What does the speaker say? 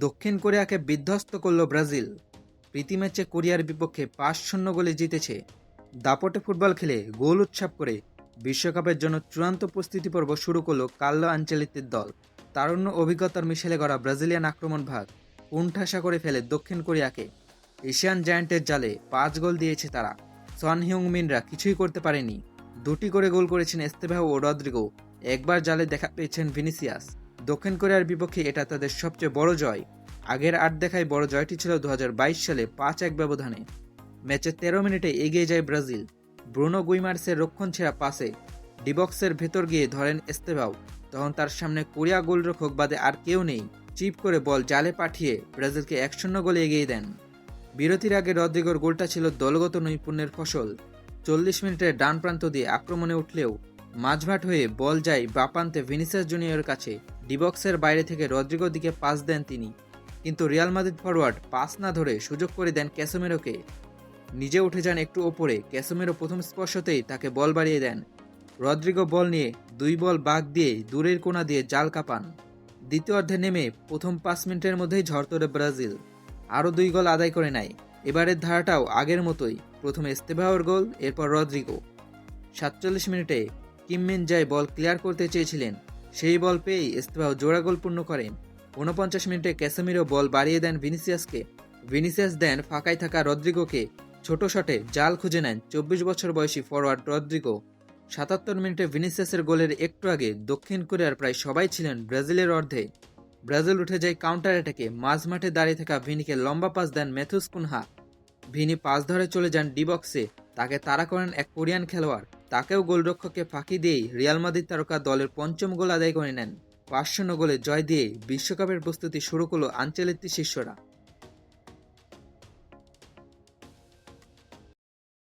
দক্ষিণ কোরিয়াকে বিধ্বস্ত করল ব্রাজিল। প্রীতি ম্যাচে কোরিয়ার বিপক্ষে পাঁচ শূন্য গোলে জিতেছে। দাপটে ফুটবল খেলে গোল উৎসব করে বিশ্বকাপের জন্য চূড়ান্ত প্রস্তুতি পর্ব শুরু করল কাল্লো আঞ্চলিতের দল। তারুণ্য অভিজ্ঞতার মিশেলে গড়া ব্রাজিলিয়ান আক্রমণ ভাগ কোণঠাসা করে ফেলে দক্ষিণ কোরিয়াকে। এশিয়ান জায়ান্টের জালে পাঁচ গোল দিয়েছে তারা। সন হিউং মিনরা কিছুই করতে পারেনি। দুটি করে গোল করেছেন এস্তেভাও ও রদ্রিগো। একবার জালে দেখা পেয়েছেন ভিনিসিয়াস। দক্ষিণ কোরিয়ার বিপক্ষে এটা তাদের সবচেয়ে বড় জয়। আগের আট দেখায় বড় জয়টি ছিল দু হাজার বাইশ সালে পাঁচ এক ব্যবধানে। ম্যাচের তেরো মিনিটে এগিয়ে যায় ব্রাজিল। ব্রুনো গুইমার্সের রক্ষণ ছেঁড়া পাসে ডিবক্সের ভেতর গিয়ে ধরেন এস্তেভাও তখন তার সামনে কোরিয়া গোলরক্ষক বাদে আর কেউ নেই। চিপ করে বল জালে পাঠিয়ে ব্রাজিলকে এক শূন্য গোলে এগিয়ে দেন। বিরতির আগে রদ্রিগোর গোলটা ছিল দলগত নৈপুণ্যের ফসল। চল্লিশ মিনিটের ডান প্রান্ত দিয়ে আক্রমণে উঠলেও মাঝভাট হয়ে বল যায় বাপান্তে ভিনিসিয়াস জুনিয়রের কাছে। ডিবক্সের বাইরে থেকে রদ্রিগোর দিকে পাস দেন তিনি। কিন্তু রিয়াল মাদ্রিদ ফরওয়ার্ড পাস না ধরে সুযোগ করে দেন ক্যাসোমেরোকে। নিজে উঠে যান একটু ওপরে, ক্যাসোমেরো প্রথম স্পর্শতেই তাকে বল বাড়িয়ে দেন। রদ্রিগো বল নিয়ে দুই বল বাগ দিয়ে দূরের কোণা দিয়ে জাল কাপান। দ্বিতীয় অর্ধে নেমে প্রথম পাঁচ মিনিটের মধ্যেই ঝড় তোলে ব্রাজিল। আরও দুই গোল আদায় করে নেয়। এবারের ধারাটাও আগের মতোই। প্রথমে এস্তেভাওর গোল, এরপর রদ্রিগো। সাতচল্লিশ মিনিটে কিমমিন যায় বল ক্লিয়ার করতে চেয়েছিলেন। সেই বল পেয়েই এস্তেভাও জোড়া গোল পূর্ণ করেন। ঊনপঞ্চাশ মিনিটে ক্যাসেমিরো বল বাড়িয়ে দেন ভিনিসিয়াসকে। ভিনিসিয়াস দেন ফাঁকায় থাকা রদ্রিগোকে। ছোট শটে জাল খুঁজে নেন চব্বিশ বছর বয়সী ফরওয়ার্ড রদ্রিগো। সাতাত্তর মিনিটে ভিনিসিয়াসের গোলের একটু আগে দক্ষিণ কোরিয়ার প্রায় সবাই ছিলেন ব্রাজিলের অর্ধে। ব্রাজিল উঠে যায় কাউন্টার অ্যাটাকে মাঝ মাঠে দাঁড়িয়ে থাকা ভিনিকে লম্বা পাস দেন মেথুস কুনহা। ভিনি পাস ধরে চলে যান ডিবক্সে তাকে তাড়া করেন এক কোরিয়ান খেলোয়াড়। তাকেও গোলরক্ষককে ফাঁকি দিয়েই রিয়াল মাদ্রিদ তারকা দলের পঞ্চম গোল আদায় করে নেন। পাঁচ শূন্য গোলে জয় দিয়ে বিশ্বকাপের প্রস্তুতি শুরু করল আঞ্চলিক শিষ্যরা।